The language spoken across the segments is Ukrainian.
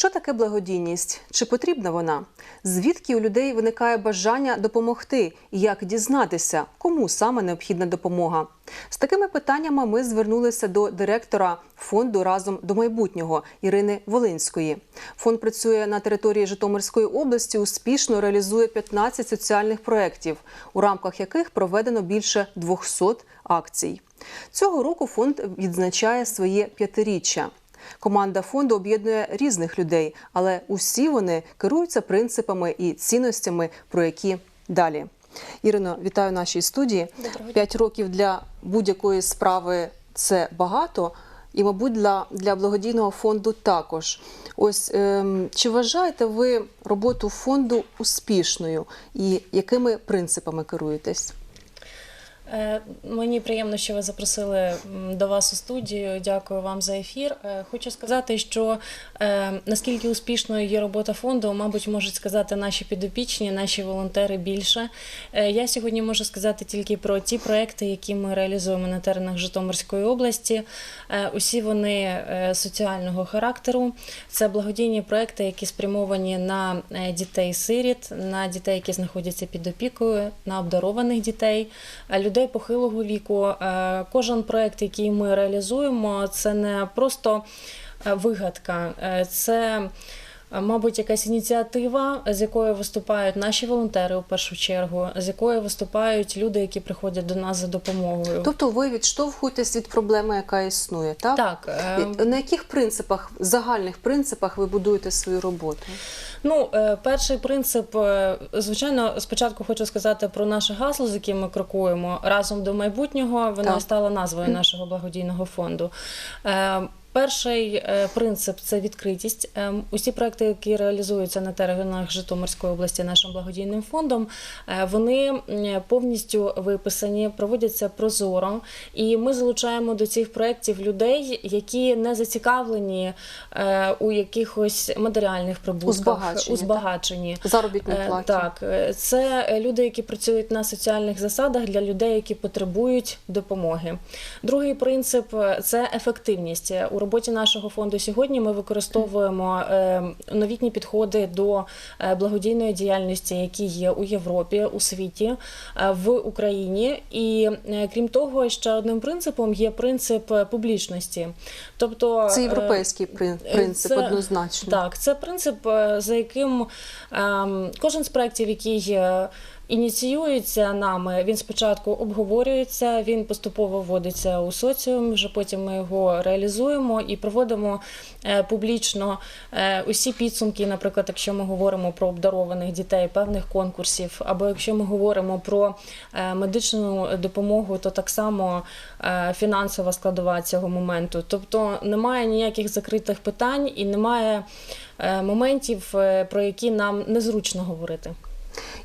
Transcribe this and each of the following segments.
Що таке благодійність? Чи потрібна вона? Звідки у людей виникає бажання допомогти? І як дізнатися, кому саме необхідна допомога? З такими питаннями ми звернулися до директора фонду разом до майбутнього Ірини Волинської. Фонд працює на території Житомирської області, успішно реалізує 15 соціальних проєктів, у рамках яких проведено більше 200 акцій. Цього року фонд відзначає своє п'ятиріччя. Команда фонду об'єднує різних людей, але усі вони керуються принципами і цінностями, про які далі. Ірино, вітаю в нашій студії. П'ять років для будь-якої справи це багато, і, мабуть, для, для благодійного фонду також. Ось ем, чи вважаєте ви роботу фонду успішною і якими принципами керуєтесь? Е, Мені приємно, що ви запросили до вас у студію. Дякую вам за ефір. Е, Хочу сказати, що е, наскільки успішною є робота фонду, мабуть, можуть сказати наші підопічні, наші волонтери більше. Я сьогодні можу сказати тільки про ті проекти, які ми реалізуємо на теренах Житомирської області. Усі вони соціального характеру. Це благодійні проекти, які спрямовані на дітей-сиріт, на дітей, які знаходяться під опікою, на обдарованих дітей, е, людей похилого віку. Е, Кожен проект, який ми реалізуємо, це не просто е, вигадка, е, це. Е, Мабуть, якась ініціатива, з якою виступають наші волонтери у першу чергу, з якою виступають люди, які приходять до нас за допомогою. Тобто ви відштовхуєтесь від проблеми, яка існує, так? Так, е, На яких принципах, загальних принципах ви будуєте свою роботу? Ну, е, перший принцип, е, звичайно, спочатку хочу сказати про наше гасло, з яким ми крокуємо разом до майбутнього. Воно Так. стало назвою нашого благодійного фонду. Перший е, принцип це відкритість. Е, Усі проекти, які реалізуються на теренах Житомирської області нашим благодійним фондом, е, вони повністю виписані, проводяться прозоро, і ми залучаємо до цих проєктів людей, які не зацікавлені е, у якихось матеріальних прибутках, у збагаченні. Заробітні Е, платі? Так, це люди, які працюють на соціальних засадах для людей, які потребують допомоги. Другий принцип це ефективність. Роботі нашого фонду сьогодні ми використовуємо е, новітні підходи до е, благодійної діяльності, які є у Європі, у світі, е, в Україні. І крім того, ще одним принципом є принцип публічності. Тобто Це європейський принцип, це- однозначно. Так, це принцип, за яким ем, кожен з проєктів, який ініціюється нами, він спочатку обговорюється, він поступово вводиться у соціум. Вже потім ми його реалізуємо і проводимо е, публічно е, усі підсумки. Наприклад, якщо ми говоримо про обдарованих дітей певних конкурсів, або якщо ми говоримо про е, медичну допомогу, то так само фінансова складова цього моменту. Тобто немає ніяких закритих питань і немає моментів, про які нам незручно говорити.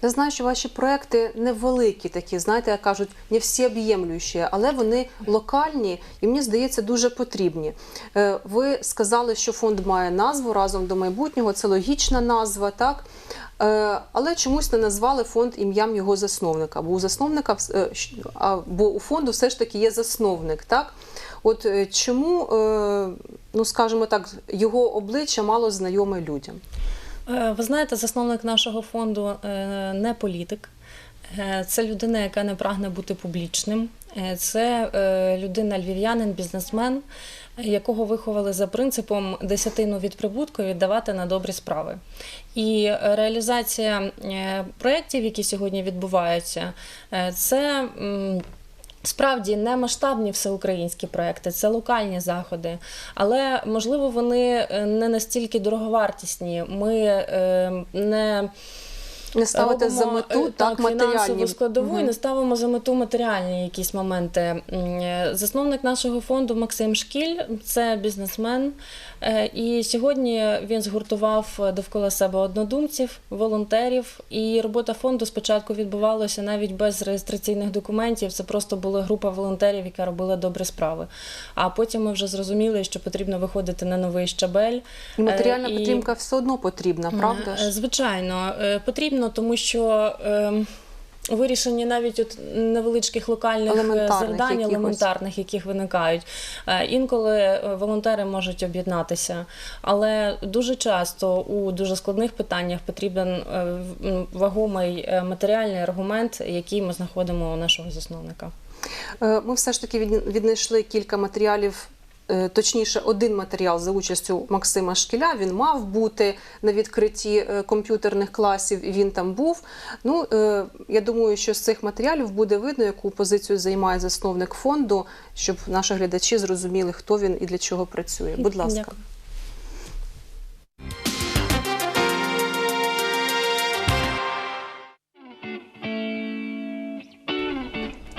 Я знаю, що ваші проекти невеликі такі, знаєте, як кажуть, не всі об'ємлющі, але вони локальні і мені здається дуже потрібні. Е, Ви сказали, що фонд має назву разом до майбутнього. Це логічна назва, так? Е, Але чомусь не назвали фонд ім'ям його засновника. Бо у засновника е, бо у фонду все ж таки є засновник, так? От чому, ну скажімо так, його обличчя мало знайоме людям? Е, Ви знаєте, засновник нашого фонду е, не політик. Е, Це людина, яка не прагне бути публічним. Це людина львів'янин, бізнесмен, якого виховали за принципом десятину від прибутку віддавати на добрі справи. І реалізація проєктів, які сьогодні відбуваються, це. Справді не масштабні всеукраїнські проекти, це локальні заходи, але можливо вони е, не настільки дороговартісні. Ми е, не Не ставити за мету е, так, матеріальні фінансову складову і не ставимо за мету матеріальні якісь моменти. Засновник нашого фонду Максим Шкіль це бізнесмен. Е, І сьогодні він згуртував довкола себе однодумців, волонтерів. І робота фонду спочатку відбувалася навіть без реєстраційних документів. Це просто була група волонтерів, яка робила добрі справи. А потім ми вже зрозуміли, що потрібно виходити на новий щабель. І матеріальна Е, і- підтримка все одно потрібна, правда Е? Звичайно, е, потрібно, тому що. У вирішенні навіть от невеличких локальних е, Елементарних завдань, якихось. елементарних, яких виникають. Е, Інколи е, волонтери можуть об'єднатися, але дуже часто у дуже складних питаннях потрібен м, вагомий матеріальний аргумент, який ми знаходимо у нашого засновника. Ми все ж таки від- віднайшли кілька матеріалів. Е, Точніше, один матеріал за участю Максима Шкіля. Він мав бути на відкритті е, комп'ютерних класів, він там був. Ну е, я думаю, що з цих матеріалів буде видно, яку позицію займає засновник фонду, щоб наші глядачі зрозуміли, хто він і для чого працює. Будь ласка. Дякую.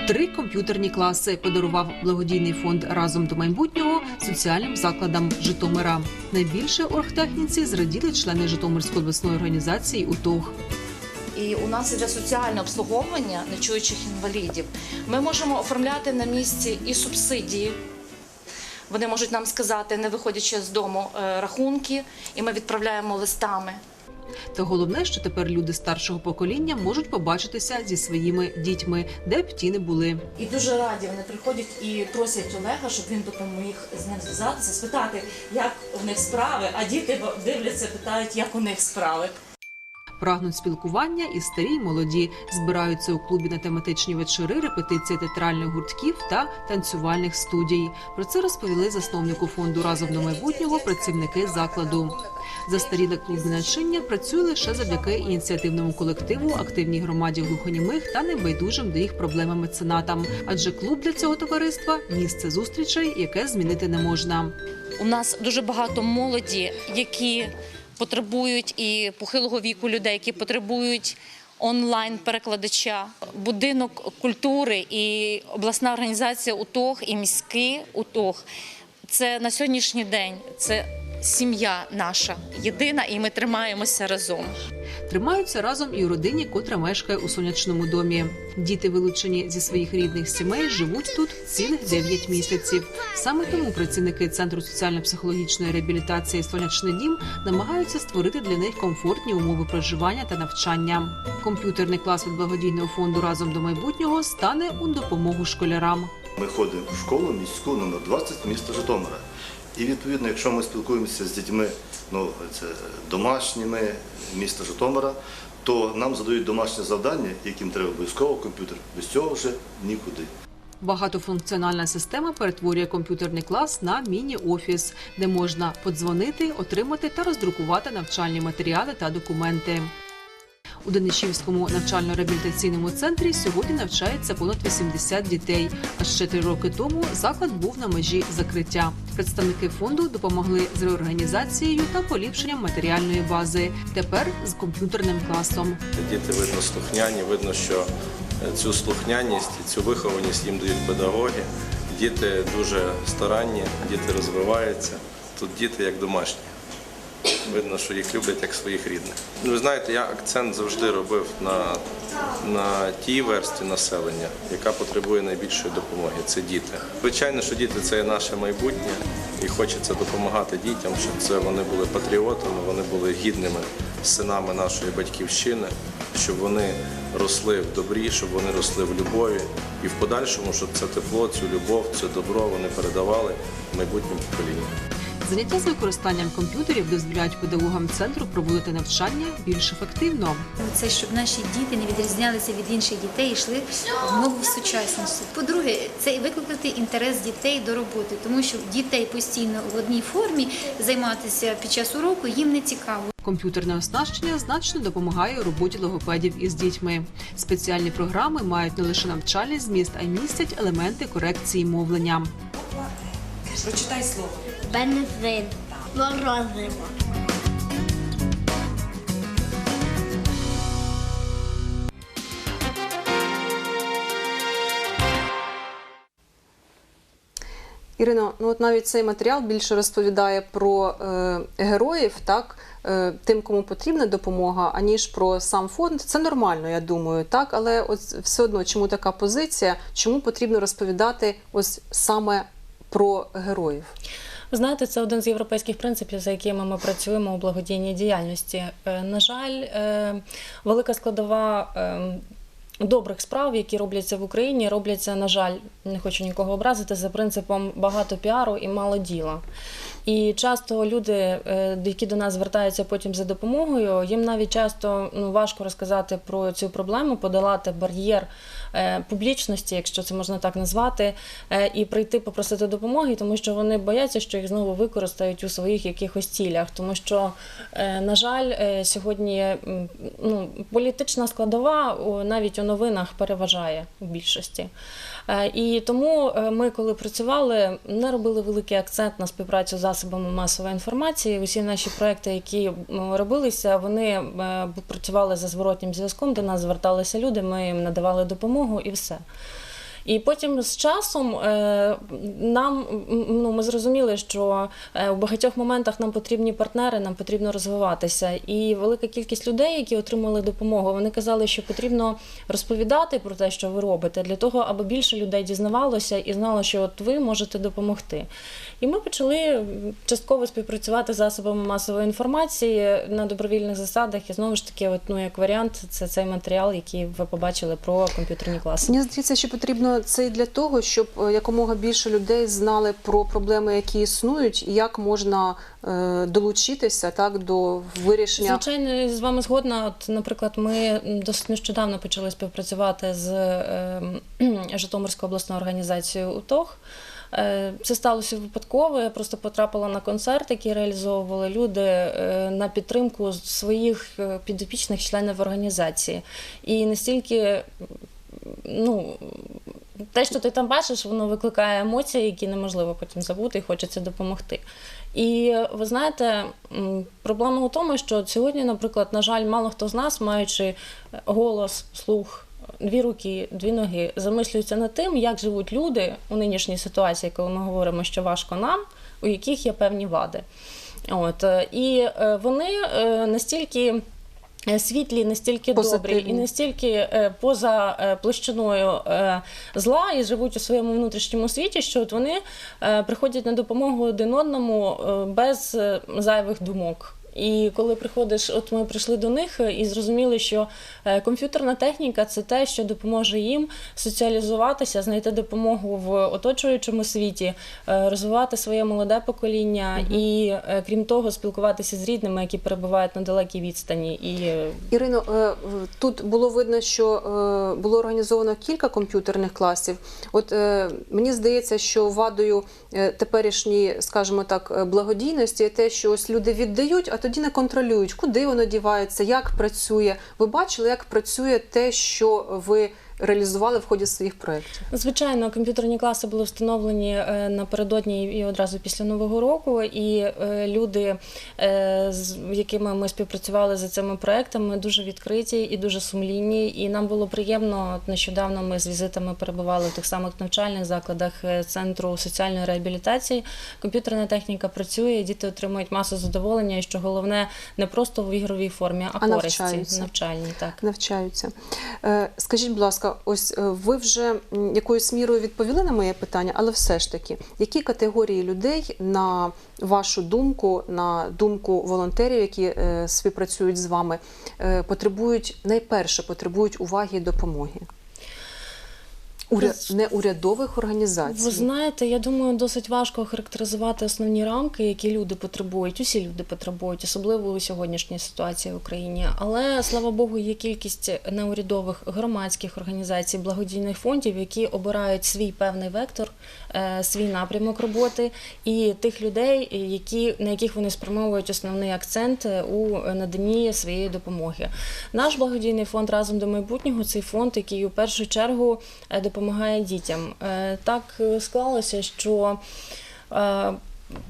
Три комп'ютерні класи подарував благодійний фонд разом до майбутнього соціальним закладам Житомира. Найбільше оргтехніці зраділи члени Житомирської обласної організації УТОГ. І у нас іде соціальне обслуговування нечуючих інвалідів. Ми можемо оформляти на місці і субсидії. Вони можуть нам сказати, не виходячи з дому, е, рахунки, і ми відправляємо листами. Та головне, що тепер люди старшого покоління можуть побачитися зі своїми дітьми, де б ті не були. І дуже раді вони приходять і просять Олега, щоб він допоміг з ним зв'язатися, спитати, як у них справи. А діти дивляться, питають, як у них справи. Прагнуть спілкування і старі, й молоді збираються у клубі на тематичні вечори, репетиції театральних гуртків та танцювальних студій. Про це розповіли засновнику фонду разом до майбутнього працівники закладу. Застаріле клубне начиння працює лише завдяки ініціативному колективу, активній громаді глухонімих та небайдужим до їх проблемам меценатам. Адже клуб для цього товариства місце зустрічей, яке змінити не можна. У нас дуже багато молоді, які потребують і похилого віку людей, які потребують онлайн перекладача, будинок культури і обласна організація УТОГ і міський УТОГ. Це на сьогоднішній день це сім'я наша єдина, і ми тримаємося разом. Тримаються разом і у родині, котра мешкає у сонячному домі. Діти, вилучені зі своїх рідних сімей, живуть тут цілих 9 місяців. Саме тому працівники центру соціально-психологічної реабілітації Сонячний дім намагаються створити для них комфортні умови проживання та навчання. Комп'ютерний клас від благодійного фонду разом до майбутнього стане у допомогу школярам. Ми ходимо в школу міську номер 20 міста Житомира. І відповідно, якщо ми спілкуємося з дітьми, ну це домашніми міста Житомира, то нам задають домашнє завдання, яким треба обов'язково комп'ютер. Без цього вже нікуди. Багатофункціональна система перетворює комп'ютерний клас на міні-офіс, де можна подзвонити, отримати та роздрукувати навчальні матеріали та документи. У Денищівському навчально-реабілітаційному центрі сьогодні навчається понад 80 дітей. А ще три роки тому заклад був на межі закриття. Представники фонду допомогли з реорганізацією та поліпшенням матеріальної бази. Тепер з комп'ютерним класом. Діти видно слухняні, видно, що е, цю слухняність і цю вихованість їм дають педагоги. Діти дуже старанні, діти розвиваються. Тут діти як домашні. Видно, що їх люблять як своїх рідних. Ну, Ви знаєте, я акцент завжди робив на, на тій версті населення, яка потребує найбільшої допомоги. Це діти. Звичайно, що діти це наше майбутнє, і хочеться допомагати дітям, щоб це вони були патріотами, вони були гідними синами нашої батьківщини, щоб вони росли в добрі, щоб вони росли в любові, і в подальшому, щоб це тепло, цю любов, це добро вони передавали майбутнім поколінням. Заняття з використанням комп'ютерів дозволяють педагогам центру проводити навчання більш ефективно. Це щоб наші діти не відрізнялися від інших дітей і йшли в ногу в сучасність. По-друге, це і викликати інтерес дітей до роботи, тому що дітей постійно в одній формі займатися під час уроку їм не цікаво. Комп'ютерне оснащення значно допомагає у роботі логопедів із дітьми. Спеціальні програми мають не лише навчальний зміст, а й містять елементи корекції мовлення. Бензин. Морозиво. Ірино, ну от навіть цей матеріал більше розповідає про е, героїв, так е, тим, кому потрібна допомога, аніж про сам фонд. Це нормально, я думаю, так. Але от все одно, чому така позиція, чому потрібно розповідати ось саме про героїв? Ви знаєте, це один з європейських принципів, за якими ми працюємо у благодійній діяльності. Е, На жаль, е, велика складова. е, добрих справ, які робляться в Україні, робляться, на жаль, не хочу нікого образити, за принципом багато піару і мало діла. І часто люди, е, які до нас звертаються потім за допомогою, їм навіть часто ну, важко розказати про цю проблему, подолати бар'єр е, публічності, якщо це можна так назвати, е, і прийти попросити допомоги, тому що вони бояться, що їх знову використають у своїх якихось цілях. Тому що, на жаль, сьогодні ну, політична складова навіть у новинах переважає у більшості. Е, І тому е, ми, коли працювали, не робили великий акцент на співпрацю з засобами масової інформації. Усі наші проекти, які робилися, вони е, працювали за зворотнім зв'язком. До нас зверталися люди, ми їм надавали допомогу і все. І потім з часом е, нам ну, ми зрозуміли, що е, у багатьох моментах нам потрібні партнери, нам потрібно розвиватися. І велика кількість людей, які отримали допомогу, вони казали, що потрібно розповідати про те, що ви робите, для того, аби більше людей дізнавалося і знало, що от ви можете допомогти. І ми почали частково співпрацювати з засобами масової інформації на добровільних засадах. І знову ж таки, от, ну, як варіант, це цей матеріал, який ви побачили про комп'ютерні класи. Мені здається, що потрібно це і для того, щоб е, якомога більше людей знали про проблеми, які існують, і як можна е, долучитися так до вирішення. Звичайно, з вами згодна. От, наприклад, ми досить нещодавно почали співпрацювати з е, Житомирською обласною організацією УТОГ. Е, Це сталося випадково. Я просто потрапила на концерт, який реалізовували люди на підтримку своїх підопічних членів організації. І настільки ну, те, що ти там бачиш, воно викликає емоції, які неможливо потім забути, і хочеться допомогти. І ви знаєте, проблема у тому, що сьогодні, наприклад, на жаль, мало хто з нас, маючи голос, слух, дві руки, дві ноги, замислюється над тим, як живуть люди у нинішній ситуації, коли ми говоримо, що важко нам, у яких є певні вади. От е, і е, вони е, настільки. Е, Світлі, настільки добрі і настільки е, поза е, площиною е, зла і живуть у своєму внутрішньому світі, що от вони е, приходять на допомогу один одному е, без е, зайвих думок. І коли приходиш, от ми прийшли до них і зрозуміли, що е, комп'ютерна техніка це те, що допоможе їм соціалізуватися, знайти допомогу в оточуючому світі, е, розвивати своє молоде покоління і, е, крім того, спілкуватися з рідними, які перебувають на далекій відстані. І е, Ірино, е, тут було видно, що е, було організовано кілька комп'ютерних класів. От е, мені здається, що вадою е, теперішньої, скажімо так, е, благодійності є те, що ось люди віддають, а тоді не контролюють, куди воно дівається, як працює. Ви бачили, як працює те, що ви реалізували в ході своїх проєктів? Звичайно, комп'ютерні класи були встановлені е, напередодні і одразу після Нового року, і е, люди, е, з якими ми співпрацювали за цими проектами, дуже відкриті і дуже сумлінні. І нам було приємно. Нещодавно ми з візитами перебували в тих самих навчальних закладах центру соціальної реабілітації. Комп'ютерна техніка працює, діти отримують масу задоволення, і що головне не просто в ігровій формі, а, А користі навчаються. навчальній. Так. навчаються. Скажіть, будь ласка, ось е, ви вже якоюсь мірою відповіли на моє питання, але все ж таки, які категорії людей, на вашу думку, на думку волонтерів, які е, співпрацюють з вами, е, потребують найперше потребують уваги і допомоги? Уря... Неурядових організацій. Ви знаєте, я думаю, досить важко характеризувати основні рамки, які люди потребують. Усі люди потребують, особливо у сьогоднішній ситуації в Україні. Але слава Богу, є кількість неурядових громадських організацій, благодійних фондів, які обирають свій певний вектор, е, свій напрямок роботи, і тих людей, які на яких вони спрямовують основний акцент е, у наданні своєї допомоги. Наш благодійний фонд разом до майбутнього цей фонд, який у першу чергу е, допомагає дітям. Е, Так е, склалося, що е,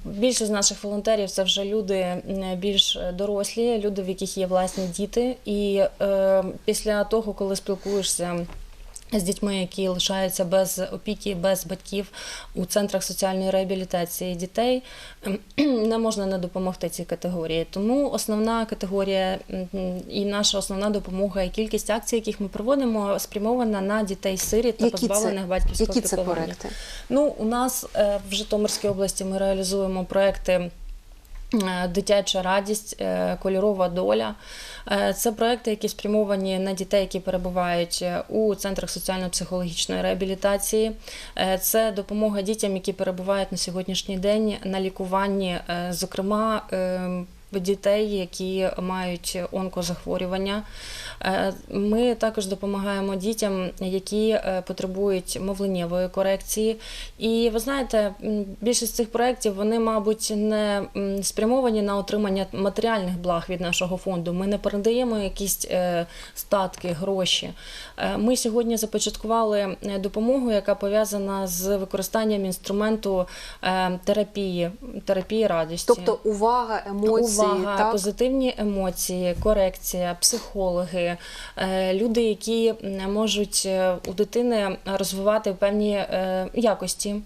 Більшість наших волонтерів це вже люди більш дорослі, люди, в яких є власні діти. І після того, коли спілкуєшся з дітьми, які лишаються без опіки, без батьків у центрах соціальної реабілітації дітей, не можна не допомогти цій категорії. Тому основна категорія і наша основна допомога і кількість акцій, яких ми проводимо, спрямована на дітей сиріт та позбавлених батьківського які це проекти? Ну, у нас е, в Житомирській області ми реалізуємо проекти Дитяча радість, е, кольорова доля. Е, Це проекти, які спрямовані на дітей, які перебувають е, у центрах соціально-психологічної реабілітації. Е, Це допомога дітям, які перебувають на сьогоднішній день на лікуванні, е, зокрема. Дітей, які мають онкозахворювання. Е, Ми також допомагаємо дітям, які е, потребують мовленнєвої корекції. І ви знаєте, більшість цих проєктів вони, мабуть, не спрямовані на отримання матеріальних благ від нашого фонду. Ми не передаємо якісь е, статки, гроші. Ми сьогодні започаткували допомогу, яка пов'язана з використанням інструменту терапії, терапії радості. Тобто увага, емоції, Увага, так? позитивні емоції, корекція, психологи, е, люди, які можуть е, у дитини розвивати певні е, якості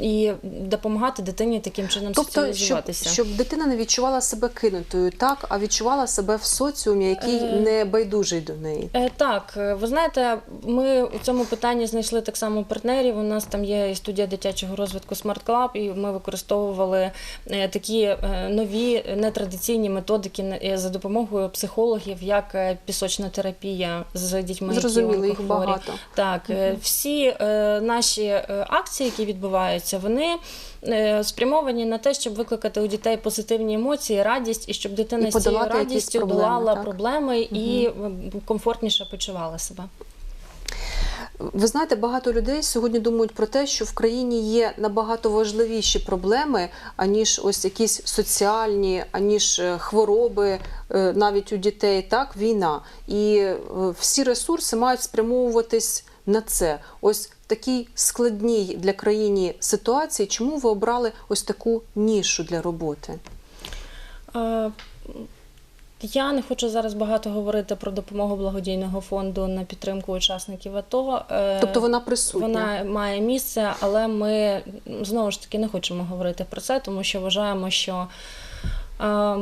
і допомагати дитині таким чином Тобто, соціалізуватися. щоб дитина не відчувала себе кинутою, так, а відчувала себе в соціумі, який Е. не байдужий до неї. Е, Так, е, ви знаєте, ми у цьому питанні знайшли так само партнерів. У нас там є і студія дитячого розвитку Smart Club, і ми використовували е, такі е, нові нетрадиційні методики е, за допомогою психологів, як е, пісочна терапія з дітьми, Зрозуміло, які їх багато. Так, е, всі е, наші е, акції, які відбуваються, вони е, спрямовані на те, щоб викликати у дітей позитивні емоції, радість, і щоб дитина І з цією радістю проблеми, долала так? проблеми і м, комфортніше почувала себе. Ви знаєте, багато людей сьогодні думають про те, що в країні є набагато важливіші проблеми, аніж ось якісь соціальні, аніж е, хвороби е, навіть у дітей, так, війна. І е, всі ресурси мають спрямовуватись на це. Ось в такій складній для країни ситуації. Чому ви обрали ось таку нішу для роботи? Е, Я не хочу зараз багато говорити про допомогу благодійного фонду на підтримку учасників АТО. Е, Тобто вона присутня. Вона має місце, але ми знову ж таки не хочемо говорити про це, тому що вважаємо, що е,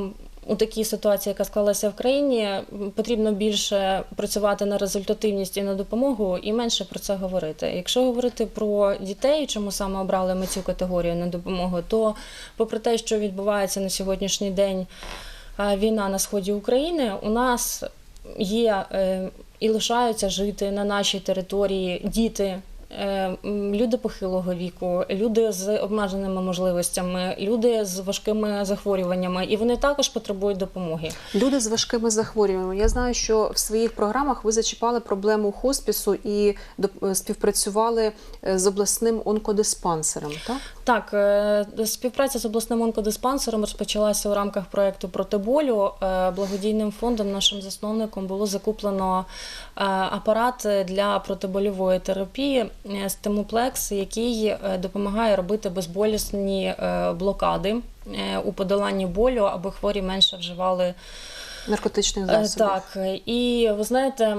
у такій ситуації, яка склалася в країні, потрібно більше працювати на результативність і на допомогу, і менше про це говорити. Якщо говорити про дітей, чому саме обрали ми цю категорію на допомогу, то попри те, що відбувається на сьогоднішній день е, війна на сході України, у нас є е, і лишаються жити на нашій території діти. Е, Люди похилого віку, люди з обмеженими можливостями, люди з важкими захворюваннями, і вони також потребують допомоги. Люди з важкими захворюваннями. Я знаю, що в своїх програмах ви зачіпали проблему хоспісу і доп- співпрацювали е, з обласним онкодиспансером. Так Так, е, співпраця з обласним онкодиспансером розпочалася у рамках проекту проти болю. Е, Благодійним фондом, нашим засновником, було закуплено е, апарат для протибольової терапії е, Стемуплекс, який е, допомагає робити безболісні е, блокади у подоланні болю, аби хворі менше вживали наркотичних засобів. Так, і ви знаєте,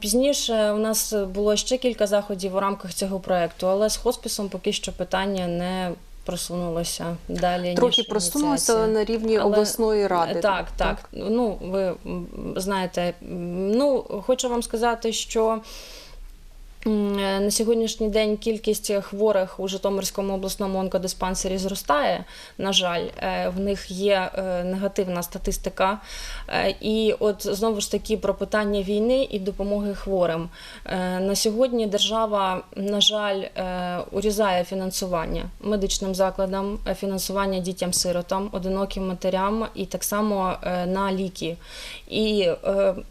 пізніше у нас було ще кілька заходів у рамках цього проекту, але з хоспісом поки що питання не просунулося далі. Трохи просунулося але на рівні Але- обласної ради. Так, так. Ну, ви знаєте, ну хочу вам сказати, що. Е, На сьогоднішній день кількість хворих у Житомирському обласному онкодиспансері зростає. На жаль, Е, в них є е, негативна статистика. І от знову ж таки про питання війни і допомоги хворим. На сьогодні держава, на жаль, урізає фінансування медичним закладам, фінансування дітям-сиротам, одиноким матерям і так само на ліки. І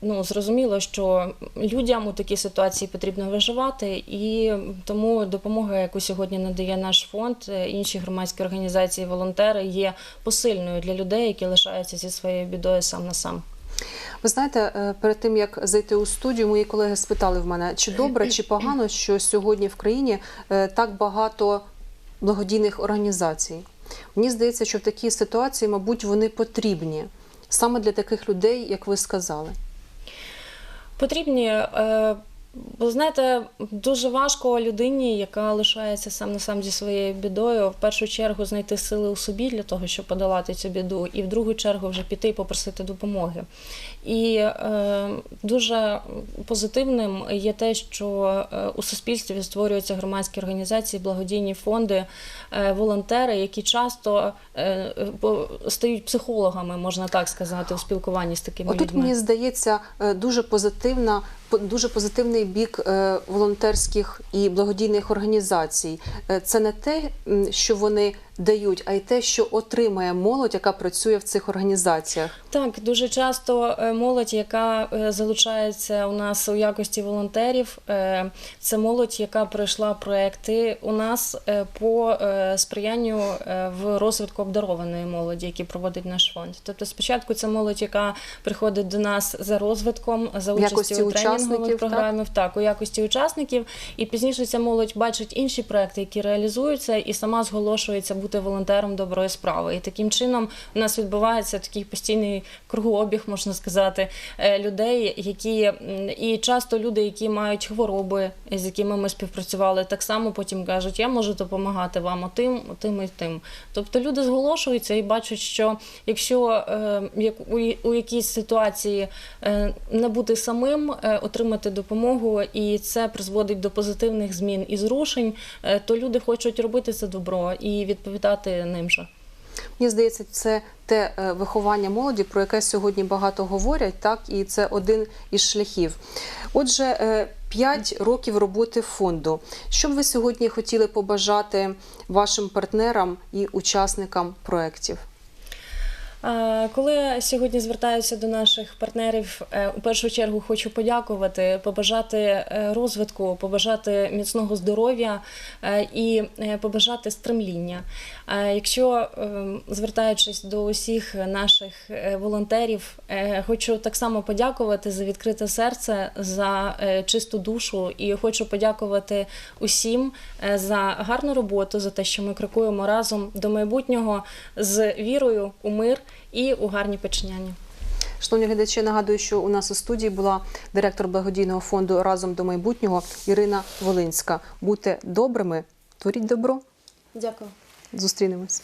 ну, зрозуміло, що людям у такій ситуації потрібно виживати, і тому допомога, яку сьогодні надає наш фонд, е, інші громадські організації, волонтери, є посильною для людей, які лишаються зі своєю бідою сам на сам. Ви знаєте, е, перед тим як зайти у студію, мої колеги спитали в мене, чи добре, чи погано, що сьогодні в країні е, так багато благодійних організацій. Мені здається, що в такій ситуації, мабуть, вони потрібні саме для таких людей, як ви сказали. Потрібні. Бо знаєте, дуже важко людині, яка лишається сам на сам зі своєю бідою, в першу чергу знайти сили у собі для того, щоб подолати цю біду, і в другу чергу вже піти і попросити допомоги. І е, дуже позитивним є те, що е, у суспільстві створюються громадські організації, благодійні фонди, е, волонтери, які часто е, стають психологами, можна так сказати, у спілкуванні з такими Отут людьми. мені здається е, дуже позитивна, по- дуже позитивний бік е, волонтерських і благодійних організацій. Е, Це не те, що вони дають, а й те, що отримає молодь, яка працює в цих організаціях. Так, дуже часто е, молодь, яка е, залучається у нас у якості волонтерів, е, це молодь, яка пройшла проекти у нас по сприянню в розвитку обдарованої молоді, які проводить наш фонд. Тобто, спочатку це молодь, яка приходить до нас за розвитком, за участю у тренінгових так? так, у якості учасників. І пізніше ця молодь бачить інші проекти, які реалізуються, і сама зголошується бути волонтером доброї справи. І таким чином у нас відбувається такий постійний кругообіг, можна сказати, е, людей, які і часто люди, які мають хвороби, з якими ми співпрацювали, так само потім кажуть, я можу допомагати вам отим, отим і тим. Тобто люди зголошуються і бачать, що якщо е, у, якійсь ситуації не бути самим, е, отримати допомогу, і це призводить до позитивних змін і зрушень, то люди хочуть робити це добро і відповідати ним же. Мені здається, це те е, виховання молоді, про яке сьогодні багато говорять, так і це один із шляхів. Отже, е, п'ять років роботи фонду. Що б ви сьогодні хотіли побажати вашим партнерам і учасникам проєктів? Коли сьогодні звертаюся до наших партнерів, е, у першу чергу хочу подякувати, побажати е, розвитку, побажати міцного здоров'я е, і побажати стремління. Якщо звертаючись до усіх наших волонтерів, хочу так само подякувати за відкрите серце, за чисту душу, і хочу подякувати усім за гарну роботу, за те, що ми крокуємо разом до майбутнього з вірою у мир і у гарні починання. Шановні глядачі, нагадую, що у нас у студії була директор благодійного фонду Разом до майбутнього Ірина Волинська. Будьте добрими, творіть добро. Дякую. Зустрінемось.